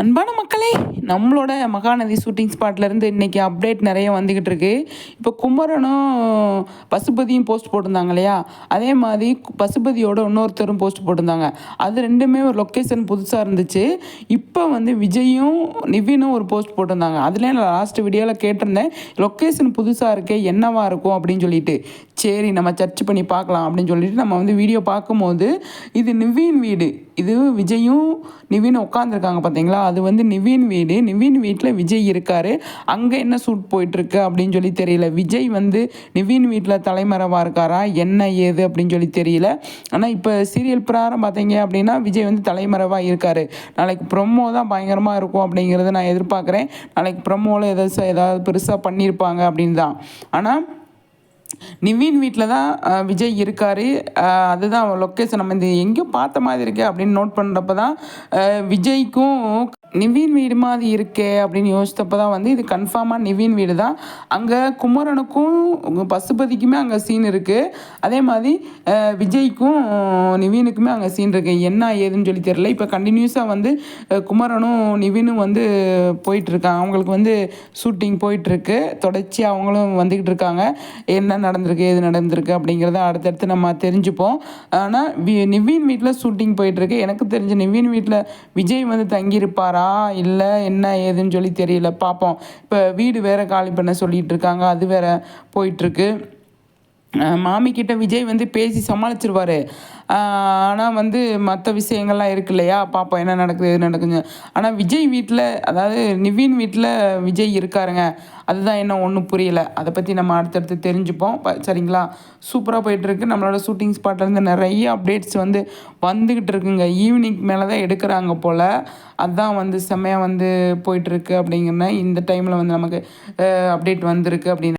அன்பான மக்களே நம்மளோட மகாநதி ஷூட்டிங் ஸ்பாட்லேருந்து இன்றைக்கி அப்டேட் நிறைய வந்துக்கிட்டு இருக்கு. இப்போ குமரனும் பசுபதியும் போஸ்ட் போட்டிருந்தாங்க இல்லையா? அதே மாதிரி பசுபதியோட இன்னொருத்தரும் போஸ்ட் போட்டிருந்தாங்க. அது ரெண்டுமே ஒரு லொக்கேஷன் புதுசாக இருந்துச்சு. இப்போ வந்து விஜயும் நிவினும் ஒரு போஸ்ட் போட்டிருந்தாங்க. அதுலேயே நான் லாஸ்ட் வீடியோவில் கேட்டிருந்தேன் லொக்கேஷன் புதுசாக இருக்கே என்னவா இருக்கும் அப்படின்னு சொல்லிட்டு. சரி நம்ம சர்ச் பண்ணி பார்க்கலாம் அப்படின்னு சொல்லிட்டு நம்ம வந்து வீடியோ பார்க்கும்போது இது நிவீன் வீடு. இது விஜயும் நிவீன் உட்காந்துருக்காங்க பார்த்தீங்களா? அது வந்து நிவீன் வீடு. நிவீன் வீட்டில் விஜய் இருக்கார். அங்கே என்ன சூட் போயிட்டுருக்கு அப்படின்னு சொல்லி தெரியல. விஜய் வந்து நிவீன் வீட்டில் தலைமறைவாக இருக்காரா? என்ன ஏது அப்படின்னு சொல்லி தெரியல. ஆனால் இப்போ சீரியல் பிரகாரம் பார்த்தீங்க அப்படின்னா விஜய் வந்து தலைமறைவாக இருக்கார். நாளைக்கு ப்ரொமோ தான் பயங்கரமாக இருக்கும் அப்படிங்கிறத நான் எதிர்பார்க்குறேன். நாளைக்கு ப்ரொமோவில் எதாவது ஏதாவது பெருசாக பண்ணியிருப்பாங்க அப்படின்னு தான். ஆனால் நிவின் வீட்டில் தான் விஜய் இருக்கார். அதுதான் லொக்கேஷன் நம்ம இந்த எங்கேயும் பார்த்த மாதிரி இருக்கே அப்படின்னு நோட் பண்ணுறப்ப தான் விஜய்க்கும் நிவீன் வீடு மாதிரி இருக்கே அப்படின்னு யோசித்தப்ப தான் வந்து இது கன்ஃபார்மாக நிவீன் வீடு தான் அங்கே குமரனுக்கும் பசுபதிக்குமே அங்கே சீன் இருக்குது அதே மாதிரி விஜய்க்கும் நிவினுக்குமே அங்கே சீன் இருக்குது என்ன ஏதுன்னு சொல்லி தெரில இப்போ கண்டினியூஸாக வந்து குமரனும் நிவினும் வந்து போயிட்டுருக்காங்க அவங்களுக்கு வந்து ஷூட்டிங் போயிட்டுருக்கு. தொடர்ச்சி அவங்களும் வந்துக்கிட்டு இருக்காங்க. என்ன நடந்திருக்கு எது நடந்திருக்கு அப்படிங்கிறத அடுத்தடுத்து நம்ம தெரிஞ்சுப்போம். ஆனால் நிவீன் வீட்டில் ஷூட்டிங் போயிட்டுருக்கு. எனக்கு தெரிஞ்ச நிவீன் வீட்டில் விஜய் வந்து தங்கியிருப்பாரா? இல்லை என்ன ஏதுன்னு சொல்லி தெரியல. பார்ப்போம் இப்போ வீடு வேறு காலி பண்ண சொல்லிகிட்டு இருக்காங்க. அது வேறு போயிட்டுருக்கு மாமிக்கிட்ட விஜய் வந்து பேசி சமாளிச்சிருவார். ஆனால் வந்து மற்ற விஷயங்கள்லாம் இருக்கு இல்லையா? பார்ப்போம் என்ன நடக்குது எது நடக்குது ஆனால் விஜய் வீட்டில் அதாவது நிவின் வீட்டில் விஜய் இருக்காருங்க. அதுதான் என்ன ஒன்றும் புரியல. அதை பற்றி நம்ம அடுத்தடுத்து தெரிஞ்சுப்போம். சரிங்களா? சூப்பராக போயிட்டுருக்கு. நம்மளோட ஷூட்டிங் ஸ்பாட்லேருந்து நிறைய அப்டேட்ஸ் வந்து வந்துக்கிட்டு இருக்குங்க. ஈவினிங் மேலே தான் எடுக்கிறாங்க போல். அதுதான் வந்து செம்மையாக வந்து போயிட்டுருக்கு அப்படிங்கிற இந்த டைமில் வந்து நமக்கு அப்டேட் வந்திருக்கு அப்படின்னு